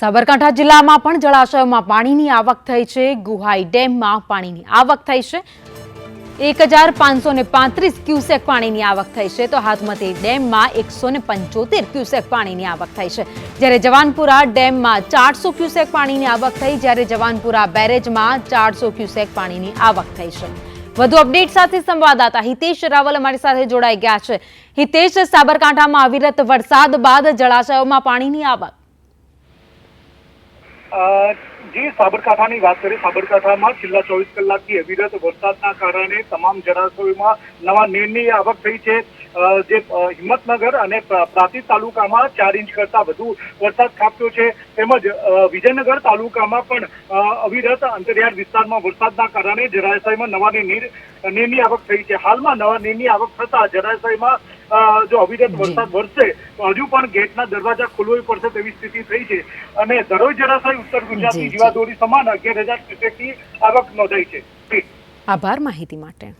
સાબરકાંઠા જિલ્લામાં પણ જળાશયોમાં પાણીની આવક થઈ છે. ગુહાઈ ડેમમાં પાણીની આવક થઈ છે. એક હજાર પાંચસો ને પાંત્રીસ ક્યુસેક પાણીની આવક થઈ છે. તો હાથમતી ડેમમાં એકસો ને પંચોતેર ક્યુસેક પાણીની આવક થઈ છે. જ્યારે જવાનપુરા ડેમમાં ચારસો ક્યુસેક પાણીની આવક થઈ. જ્યારે જવાનપુરા બેરેજમાં ચારસો ક્યુસેક પાણીની આવક થઈ છે. વધુ અપડેટ સાથે સંવાદદાતા હિતેશ રાવલ અમારી સાથે જોડાઈ ગયા છે. હિતેશ, સાબરકાંઠામાં અવિરત વરસાદ બાદ જળાશયોમાં પાણીની આવક જી સાબરકાંઠાની વાત કરીએ સાબરકાંઠામાં છેલ્લા ચોવીસ કલાકથી અવિરત વરસાદના કારણે તમામ જળાશયોમાં નવા નીરની આવક થઈ છે. જે હિંમતનગર અને પ્રા- પ્રાંતિજ તાલુકામાં ચાર ઇંચ કરતા વધુ વરસાદ ખાબક્યો છે. તેમજ વિજયનગર તાલુકામાં પણ અવિરત અંતરિયાળ વિસ્તારમાં વરસાદના કારણે જળાશયમાં નવા નીર નીરની આવક થઈ છે. હાલમાં નવા નીરની આવક થતા જળાશયમાં જો અવિરત વરસાદ વરસે તો હજુ પણ ગેટના દરવાજા ખોલવી પડશે તેવી સ્થિતિ થઈ છે. અને દરોજ જળાશય ઉત્તર ગુજરાતની જીવાદોરી સમાન અગિયાર હજાર ક્યુસેકની આવક નોંધાઈ છે. આભાર માહિતી માટે.